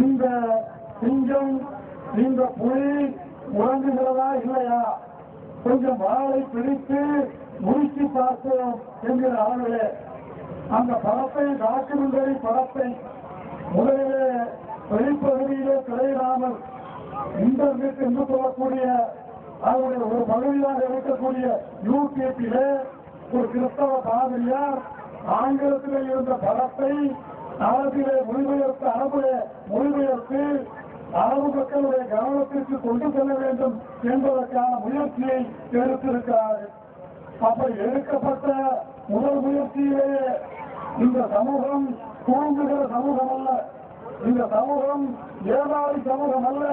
இந்த சிங்கம் இந்த புலி உறங்குகிறதா இல்லையா கொஞ்சம் வாழை பிடித்து முடிச்சு பார்த்தோம் என்கிற அளவிலே அந்த படத்தை டாக்குமெண்டரி படத்தை முதலிலே வெளிப்பகுதியிலே திரையிடாமல் இன்டர்நெட் என்று சொல்லக்கூடிய அவருடைய ஒரு பகுதியாக இருக்கக்கூடிய யூடியூப்பிலே ஒரு கிறிஸ்தவ பாதிரியார் ஆங்கிலத்திலே இருந்த படத்தை நாட்டிலே மொழிபெயர்த்து அரபிலே மொழிபெயர்த்து அரபு மக்களுடைய கவனத்திற்கு கொண்டு செல்ல வேண்டும் என்பதற்கான முயற்சியை எடுத்திருக்கிறார்கள். அப்படி எடுக்கப்பட்ட முதல் முயற்சியிலே இந்த சமூகம் தூங்குகிற சமூகம் அல்ல இந்த சமூகம் ஏதாவது சமூகம் அல்ல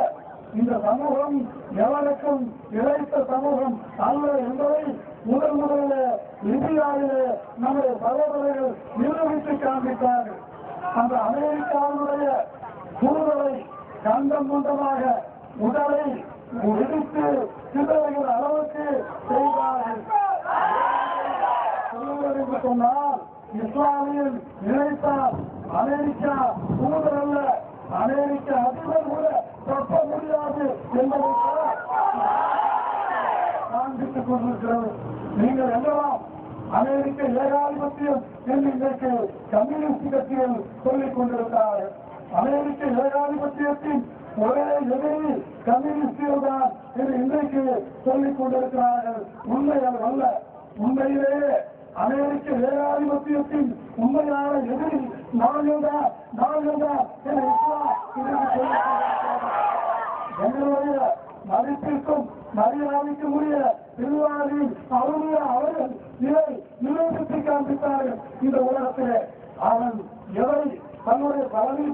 இந்த சமூகம் எவருக்கும் இழைத்த சமூகம் அல்ல என்பதை முதல் முதலில் இந்தியாவிலே நம்முடைய சகோதரர்கள் நிரூபித்து காண்பித்தார்கள் அந்த அமெரிக்காவுடைய சூழலை கண்டம் உடலை இடித்து சிதறுகிற அளவுக்கு செய்தார்கள் சொல்லுவது சொன்னால் இஸ்லாமியில் நினைத்தால் அமெரிக்கா தூதர் அல்ல அமெரிக்க அதிபர் கூட தப்ப முடியாது என்பதை காண்பித்துக் கொண்டிருக்கிறது நீங்கள் எல்லாம் அமெரிக்க ஏகாதிபத்தியம் என்று இன்றைக்கு கம்யூனிஸ்ட் கட்சிகள் சொல்லிக் கொண்டிருக்கிறார்கள். அமெரிக்க ஏகாதிபத்தியத்தின் ஒரே எதிரி கம்யூனிஸ்டியல் தான் என்று இன்றைக்கு சொல்லிக் கொண்டிருக்கிறார்கள். உண்மை அது அல்ல. உண்மையிலேயே அமெரிக்க ஏகாதிபத்தியத்தின் உண்மையான எதிரி நாங்கள் தான் நாங்கள் தான் என இஸ்லாம் எங்களுடைய மதிப்பிற்கும் மரியாதைக்கும் உரிய திருவாரி அவருடைய அவர்கள் இதை நிரூபித்து காண்பித்தார்கள் இந்த உலகத்திலே. அவன் எதை தன்னுடைய பழனி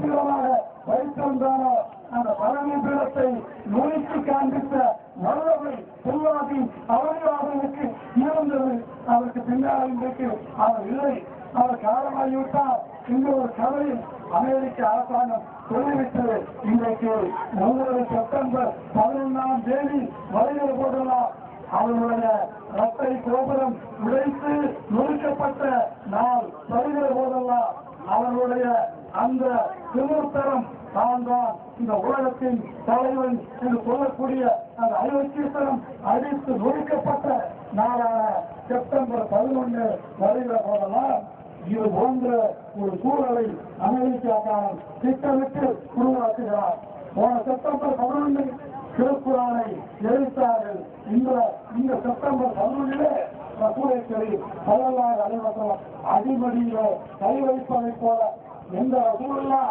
பீடமாக வைத்திருந்தானோ அந்த பழனி பீடத்தை நுழைத்து காண்பித்த நல்லவை திருவாதி அவர்களுக்கு இருந்தது. அவருக்கு பின்னால் இன்றைக்கு அவர் இல்லை. அவர் காரணமாகிவிட்டார் இந்த ஒரு கதையில் அமெரிக்க அரசாங்கம் சொல்லிவிட்டது. இன்றைக்கு ஒன்பது செப்டம்பர் பதினொன்றாம் தேதி வருகிற போதெல்லாம் அவர்களுடைய ரத்தை கோபுரம் உடைத்து நொறுக்கப்பட்ட நாள் வருகிற போதெல்லாம் அவர்களுடைய அந்த திருமூர்த்தரம் தான் தான் இந்த உலகத்தின் தலைவன் என்று சொல்லக்கூடிய அந்த ஐரோக்கியத்தனம் அடித்து நொடிக்கப்பட்ட நாளான செப்டம்பர் பதினொன்று வருகிற போதெல்லாம் இது போன்ற ஒரு சூழலை அமெரிக்காக்காரன் திட்டமிட்டு உருவாக்குகிறார். போன செப்டம்பர் பதினொன்று திருக்குறானை எதிர்த்தார்கள் இந்த இந்த செப்டம்பர் பதினொன்றிலே ரசூலேஸ்வரி பல்லவாறு அலைவசம் அடிமடியிலே கை வைப்பதைப் போல எந்த ரசூலா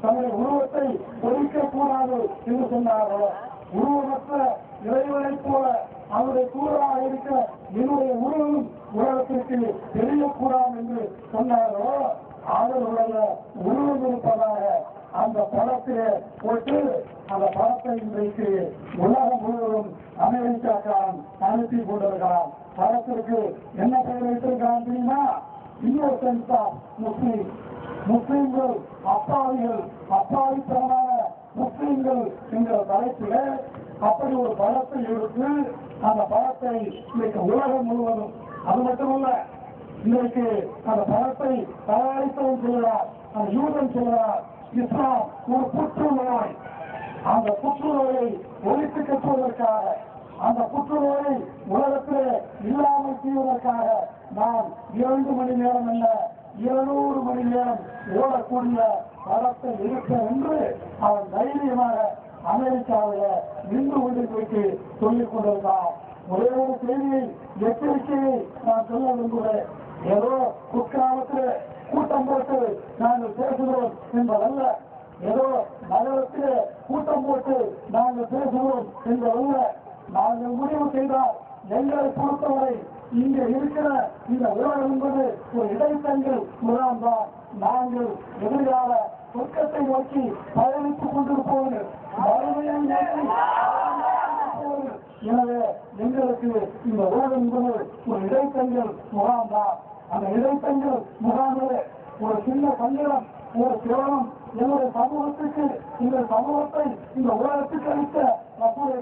தன்னுடைய உருவத்தை பொறிக்கக்கூடாது என்று சொன்னார்களோ உருவமற்ற இறைவனைப் போல அவருடைய கூறாக இருக்க என்னுடைய உருவம் உலகத்திற்கு தெரியக்கூடாது என்று சொன்னார்களோ அவர்களுடைய உருவம் இருப்பதாக அந்த படத்திலே போட்டு அந்த படத்தை இன்றைக்கு உலகம் முழுவதும் அமெரிக்காக்காரன் அனுப்பி கொண்டிருக்கிறான். படத்திற்கு என்ன பெயர் வைத்திருக்கிறான் தெரியுமா? Innocence of Muslim. முஸ்லீம்கள் அப்பாவிகள் அப்பாவித்தனமான முஸ்லீம்கள் என்கிற தலைப்பிலே அப்படி ஒரு படத்தை எடுத்து அந்த படத்தை இன்னைக்கு உலகம் முழுவதும் அது மட்டுமல்ல இன்றைக்கு அந்த படத்தை தயாரித்தவன் சொல்கிறார் அந்த யூதன் சொல்கிறார் இஸ்லாம் ஒரு புற்றுநோய். அந்த புற்றுநோயை ஒழித்து கட்டுவதற்காக அந்த புற்றுநோயை உலகத்திலே இல்லாமல் செய்வதற்காக நாம் இரண்டு மணி நேரம் அல்ல இருநூறு மணி நேரம் ஓடக்கூடிய படத்தை இருக்க என்று அவன் தைரியமாக அமெரிக்காவில நின்று கொண்டிருப்பதற்கு சொல்லிக் கொண்டிருந்தான் ஒரே ஒரு செய்தியை எச்சரிக்கையை நான் சொல்ல விரும்புகிறேன். ஏதோ குக்கிராமத்தில் கூட்டம் போட்டு நாங்கள் பேசுகிறோம் என்பதல்ல. ஏதோ நகரத்தில் கூட்டம் போட்டு நாங்கள் பேசுகிறோம் என்பதல்ல. நாங்கள் முடிவு செய்தால் எங்களை பொறுத்தவரை இங்க இருக்கிற இந்த உலகம் என்பது ஒரு இடைத்தங்கள் முகாம் தான் நாங்கள் எதிர்கால சொர்க்கத்தை நோக்கி பயணித்துக் கொண்டிருப்போம். எனவே எங்களுக்கு இந்த உலகம் என்பது ஒரு இடைத்தங்கள் முகாம் தான் அந்த இடைத்தங்கள் முகாமிலே ஒரு சின்ன சங்கடம் ஒரு சிரமம். எங்களுடைய சமூகத்துக்கு இந்த சமூகத்தை இந்த உலகத்துக்கு அளித்த ரசூலை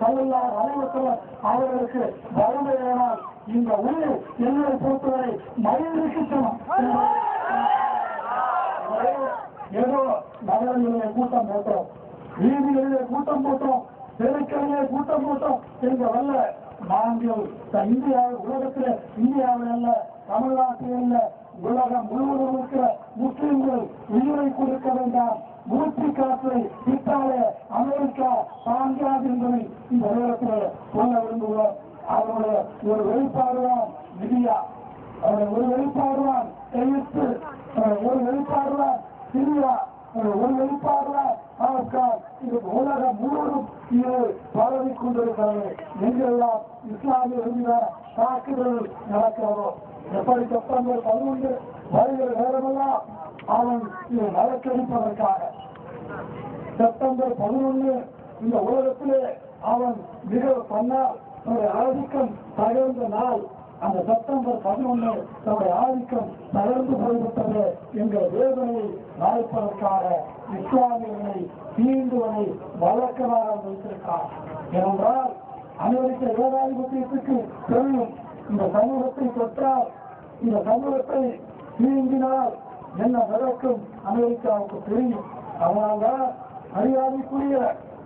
சல்லல்லாஹு அலைஹி வஸல்லம் அவர்களுக்கு வறுமையானால் இந்த உயிர் என்னை பொறுத்தவரை மயிலுக்கு சமம் ஏதோ நகரங்களிலே கூட்டம் போட்டோம் வீதிகளிலே கூட்டம் போட்டோம் தெருக்களிலே கூட்டம் போட்டோம் என்பதல்ல நாங்கள் இந்தியா உலகத்தில் இந்தியாவில் அல்ல தமிழ்நாட்டில் உலகம் முழுவதும் இருக்கிற முஸ்லிம்கள் உயிரை கொடுக்க வேண்டாம். மூச்சு காற்றை இத்தாலே அமெரிக்கா தாங்காது என்பதை இந்த நேரத்தில் சொல்ல விரும்புகிறோம். அவருடைய ஒரு வெளிப்பாடுதான் மீடியா அவருடைய ஒரு வெளிப்பாடுதான் எழுத்து ஒரு வெளிப்பாடுதான் சிரியா. ஒரு வெளிப்பாடுதான் உலகம் முழுவதும் இது பரவி கொண்டிருக்கிறது எங்கெல்லாம் இஸ்லாமிய விரும்பின தாக்குதல் நடக்கிறதோ எப்படி செப்டம்பர் பதினொன்று வருகிற நேரமெல்லாம் அவன் இதை வழக்கெடுப்பதற்காக செப்டம்பர் பதினொன்று இந்த உலகத்திலே அவன் மிக சொன்னால் தன்னுடைய ஆதிக்கம் தகர்ந்த நாள். அந்த செப்டம்பர் பதினொன்று தன்னுடைய ஆதிக்கம் தகர்ந்து போய்விட்டது என்கிற வேதனையை மறைப்பதற்காக இஸ்லாமியர்களை தீண்டுவதை வழக்கமாக வைத்திருக்கார் ஏனென்றால் அமெரிக்க ஏகாதிபத்தியத்துக்கு தெரியும் இந்த சமூகத்தை தொற்றால் இந்த சமூகத்தை தீண்டினால் என்ன நடக்கும் அமெரிக்காவுக்கு தெரியும். அதனால்தான் மரியாதைக்குரிய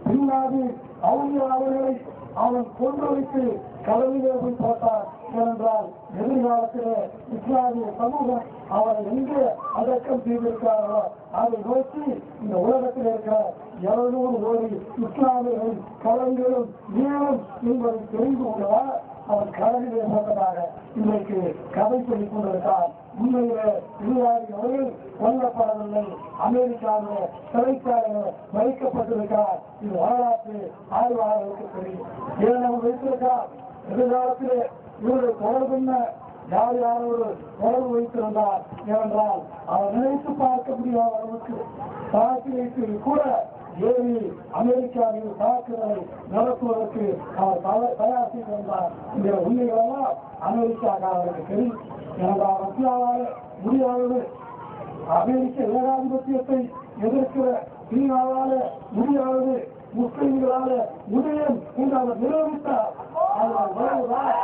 பின்னாடி அவங்க அவர்களை அவன் கொண்டு வைத்து கடலிலே போய் போட்டார் ஏனென்றால் எதிர்காலத்திலே இஸ்லாமிய சமூகம் அவரை எங்கே அடக்கம் செய்திருக்கிறார்களோ அதை நோக்கி இந்த உலகத்தில் இருக்கிற இருநூறு கோடி இஸ்லாமியர்கள் கலங்களும் நீளும் என்பதை தெரிந்து கொண்டதால் அவன் கடலிலே போட்டதாக இன்றைக்கு கதை சொல்லிக் கொண்டிருக்கார் உண்மையிலே இல்லாதி அவர்கள் கொல்லப்படவில்லை அமெரிக்காவிலே சிறைச்சாலையில் வைக்கப்பட்டிருக்கிறார். இது வரலாற்று ஆய்வாளர்களுக்கு தெரியும். ஏன் அவர் வைத்திருக்கிறார் எதிர்காலத்திலே இவருடைய தொடர்பு யார் யாரோடு தொடர்பு வைத்திருந்தார்? ஏனென்றால் அவர் நினைத்து பார்க்க முடியாத அளவுக்கு தாக்கி வைத்து கூட ஏறி அமெரிக்காவில் தாக்குதலை நடத்துவதற்கு அவர் தய- தயார் செய்திருந்தார் என்கிற உண்மைகளெல்லாம் அமெரிக்காக்காரருக்கு தெரியும். எனதா ரஷ்யாவால் முடியாதது. அமெரிக்க ஏகாதிபத்தியத்தை எதிர்க்கிற சீனாவால முடியாதது. முஸ்லிம்களால முடியும் என்று அவர் நிரூபித்தார். அதன் விளைவுதான்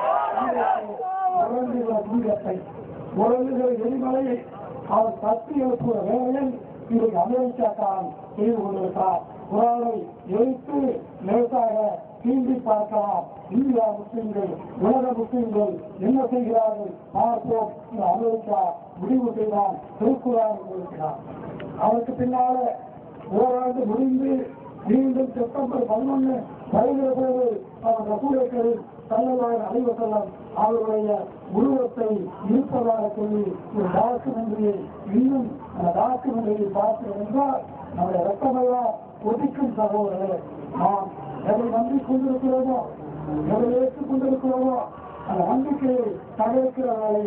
இன்றைக்கு எரிமலையை அவர் தட்டி எழுப்புகிற வேலையில் இன்றைக்கு அமெரிக்காக்காரன் செய்து கொண்டிருக்கிறார். குரானை எழுத்து லேசாக தீண்டி பார்க்கலாம். இந்தியா முஸ்லிம்கள் உலக முஸ்லிம்கள் என்ன செய்கிறார்கள்? பார்ப்போம். இந்த அமெரிக்கா முடிவு செய்தான். திருக்குறான் இருக்கிறார் அதற்கு பின்னால ஓராண்டு முடிந்து மீண்டும் செப்டம்பர் பதினொன்று வருகிற போது அவர் ரசூலக்கரில் சல்லல்லாஹு அலைஹி வஸல்லம் அவருடைய உருவத்தை இருப்பதாக சொல்லி ஒரு டாக்குமெண்ட்ரியை இன்னும் அந்த டாக்கு நன்றியை பார்த்து என்றால் நம்முடைய ரத்தமெல்லாம் கொதிக்கும் சகோதரர்களே நாம் எதை நம்பி கொண்டிருக்கிறோமோ எதை ஏற்றுக் கொண்டிருக்கிறோமோ அந்த நம்பிக்கையை தகர்க்கிற வேலை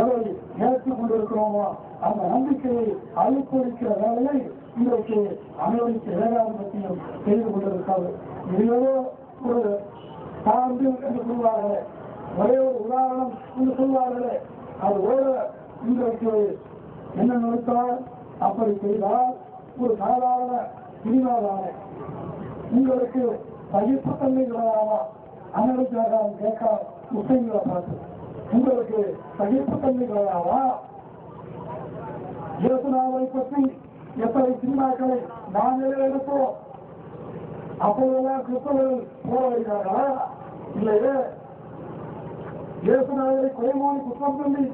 எதை ஏற்றுக் கொண்டிருக்கிறோமோ அந்த நம்பிக்கையை அழிப்பொழிக்கிற வேலையை இன்றைக்கு அமெரிக்க ஏகாதிபத்தியம் செய்து கொண்டிருக்கிறது. இது ஒரு சார்ந்து என்று சொல்வார்களே ஒரே ஒரு உதாரணம் என்று சொல்வார்களே அது ஓட இன்றைக்கு என்ன நினைத்தால் அப்படி செய்தால் ஒரு சாதாரண பிரிவாதானே உங்களுக்கு சகிப்புத்தன்மை கிடையாதா அமெரிக்காக கேட்க முஸ்லீம்களை பார்த்து. உங்களுக்கு சகிப்புத்தன்மை கிடையாதா இயேசுநாவை பற்றி எத்தனை சினிமாக்களை நாங்களே எடுப்போம் அப்போதெல்லாம் கிறிஸ்தவர்கள் போராடுகிறார்களா இல்லையே. இயேசுநாதரை கொலைமோனி குற்றம் சொல்லி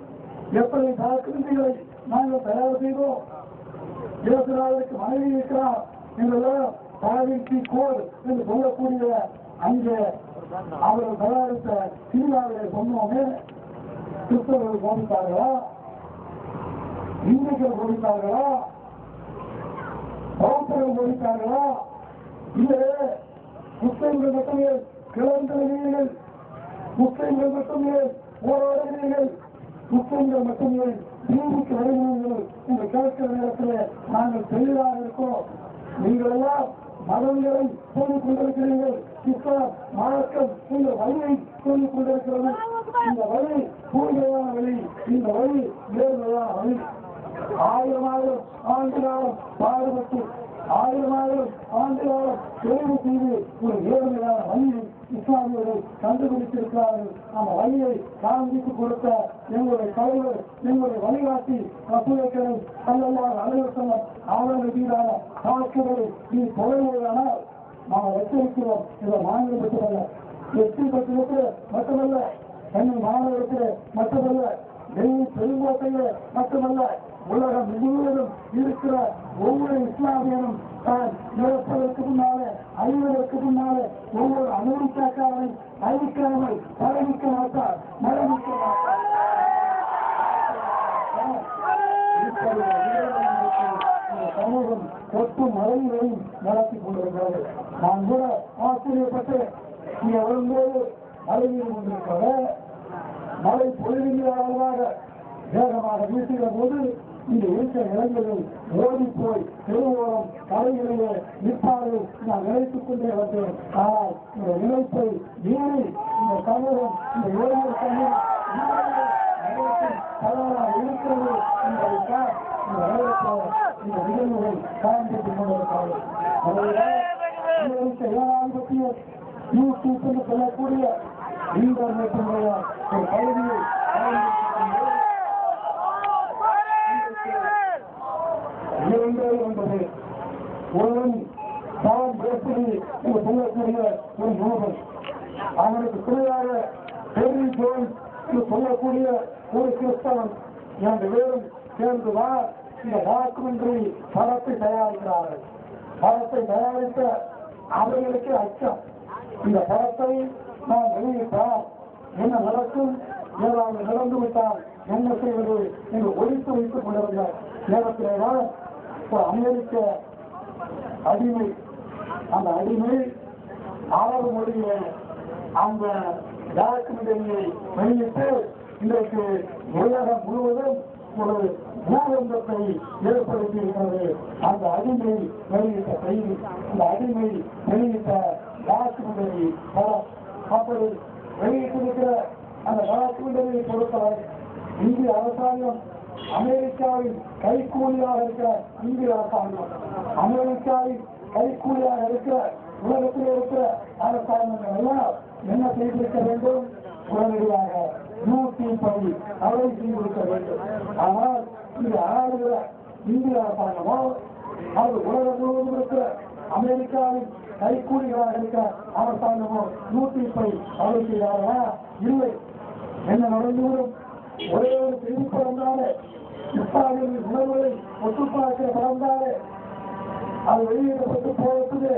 எப்படி தாக்குதல்களை நாங்கள் தயார் செய்தோம்? இயேசுநாதருக்கு மனைவி இருக்கிறார் என்றெல்லாம் தாவிற்கு கோல் என்று சொல்லக்கூடிய அங்கே அவர்கள் தயாரித்த சினிமாவிலே சொன்னோமே கிறிஸ்தவர்கள் போதித்தார்களா? இந்துக்கள் போதித்தார்களா? பௌத்தர்கள் போதித்தார்களா? இல்லையே முஸ்லிம்கள் மட்டுமே முஸ்லிம்கள் மட்டுமே போராடுகிறீர்கள். முஸ்லிம்கள் மட்டுமே நீதிக்கு வருகிறீர்கள். இந்த கேட்கிற நேரத்தில் நாங்கள் தெளிவாக இருக்கோம். நீங்கள் எல்லாம் மதங்களை சொல்லிக் கொண்டிருக்கிறீர்கள் இஸ்லாம் மார்க்கம் இந்த வழியை சொல்லிக் கொண்டிருக்கிறது இந்த வழி தூய்மையான வழி இந்த வழி நேர்மையான வழி. ஆயிரம் ஆயிரம் ஆண்டு காலம் பாடுபட்டு ஆயிரம் ஆயிரம் ஆண்டு காலம் செய்து ஒரு நேர்மையான வழியை இஸ்லாமியர்கள் கண்டுபிடித்திருக்கிறார்கள். அந்த வழியை காண்பித்து கொடுத்த எங்களுடைய தலைவர் எங்களுடைய வழிகாட்டி ரசூலைக்கரை சல்லல்லாஹு அலுவலகம் வஸல்லம் அவர்கள் மீதான தாக்குதலை நீ தொடர்புடையானால் நாம் எச்சரிக்கிறோம் இதை மாநில மட்டுமல்ல வெற்றி பெற்றிருக்கிற மட்டுமல்ல சென்னை மாநகரத்திலே மட்டுமல்ல டெல்லி பெருங்கோட்டையில் மட்டுமல்ல உலகம் முழுவதும் இருக்கிற ஒவ்வொரு இஸ்லாமியனும் தான் இறப்பதற்கு முன்னாலே அழிவதற்கு முன்னாலே ஒவ்வொரு அமெரிக்காக்காரனை அறிவிக்காமல் பரவிக்க மாட்டார் மரணிக்க மாட்டார் சமூகம் கொட்டு மறைவையும் நடத்தி கொண்டிருக்கிறது. நான் கூட ஆச்சரியப்பட்டு நீ வரும்போது மழையில் கொண்டிருக்கிற மழை பொழுதின் அளவாக வேகமாக வீசுகிற போது இந்த இருக்கிற இளைஞர்கள் ஓடி போய் திருவோரம் கரைகளிலே நிற்பார்கள் நான் நினைத்துக் கொண்டே வந்தேன். ஆனால் இந்த நினைப்பை மீறி இந்த சமூகம் இந்த இளைஞர் சமூகம் தவறாக இருக்கிறது என்பதைத்தான் இந்த நேரத்தில் இந்த நிகழ்வுகள் காண்பித்துக் கொண்டிருக்கிறார்கள் ஏழாயிரத்தி யூடியூப் என்று சொல்லக்கூடிய இன்டர்நெட்டினுடைய ஒரு பகுதியை இரண்டே என்பது ஒருவன் தான் பேசுவது என்று சொல்லக்கூடிய ஒரு யூகன் அவனுக்கு துணையாக பெரிய ஜோன் என்று சொல்லக்கூடிய ஒரு கிறிஸ்தவன். இரண்டு பேரும் வா இந்த டாக்குமெண்ட்ரி படத்தை தயாரிக்கிறார்கள். படத்தை தயாரித்த அவர்களுக்கு அச்சம். இந்த படத்தை நாம் வெளியிட்டால் என்ன நடக்கும்? ஏதாவது நடந்துவிட்டால் என்ன செய்வது என்று ஒழித்து வைத்துக் கொண்டிருந்த நேரத்திலேதான் ஒரு அமெரிக்க அடிமை. அந்த அடிமை அரபு மொழியில அந்த டாக்குமெண்டரியை வெளியிட்டு இன்றைக்கு உலகம் முழுவதும் ஒரு பூகம்பத்தை ஏற்படுத்தி இருக்கிறது அந்த அடிமை வெளியிட்ட செய்தி அந்த அடிமை வெளியிட்ட டாக்குமெண்டரி படம். அப்படி வெளியிட்டிருக்கிற அந்த டாக்குமெண்டரியை பொறுத்தவரை இந்திய அரசாங்கம் அமெரிக்காவின் கைக்கூலியாக இருக்கிற இந்திய அரசாங்கம் அமெரிக்காவின் கைக்கூலியாக இருக்கிற உலகத்தில் இருக்கிற அரசாங்கங்கள் எல்லாம் என்ன செய்திருக்க வேண்டும்? உடனடியாக நூற்றி படி அவை செய்திருக்க வேண்டும். ஆனால் இது ஆளுகிற இந்திய அரசாங்கமோ அது உலகம் முழுவதும் இருக்கிற அமெரிக்காவின் கைகூலிகளாக இருக்கிற அரசாங்கமோ நூற்றி படி அவை செய்தார்களா? இல்லை. என்ன நடந்துவிடும்? ஒரே ஒரு செய்தி வந்தாலே இஸ்லாமிய உணவுகளை ஒத்துப்பாக்கிற பறந்தாலே அது வெளியிடப்பட்டு போவதற்கு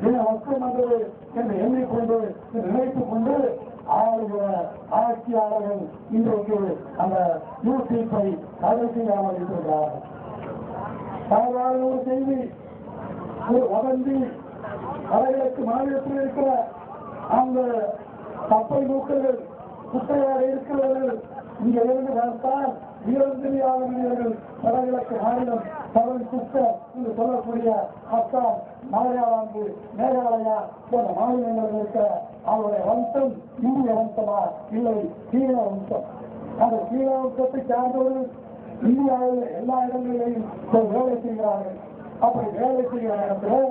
என்ன வக்கம் வந்தது என்று எண்ணிக்கொண்டு நினைத்துக் கொண்டு ஆளுகிற ஆட்சியாளர்கள் இன்றைக்கு அந்த யூடியூப்பை தடை செய்யாமல் இருக்கிறார்கள் சாதாரண ஒரு செய்தி ஒரு வதந்தி கடைகளுக்கு மாநிலத்தில் இருக்கிற அந்த தப்பை நூக்கர்கள் குட்டையாக இருக்கிறவர்கள் இங்க இருந்து பார்த்தால் உயர்ந்திரியாத மனிதர்கள் வடகிழக்கு மாநிலம் தமிழ் குட்ட என்று சொல்லக்கூடிய அஸ்ஸாம் மலையாளாந்து மேகாலயா போன்ற மாநிலங்களில் இருக்கிற அவருடைய வம்சம் இந்திய வம்சமா? இல்லை சீன வம்சம். அந்த சீன வம்சத்தை சார்ந்தவர்கள் இந்தியாவில் எல்லா இடங்களிலையும் வேலை செய்கிறார்கள். அப்படி வேலை செய்கிற நேரத்தில்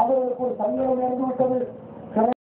அவர்களுக்கு ஒரு சங்கடம் இறந்து விட்டது.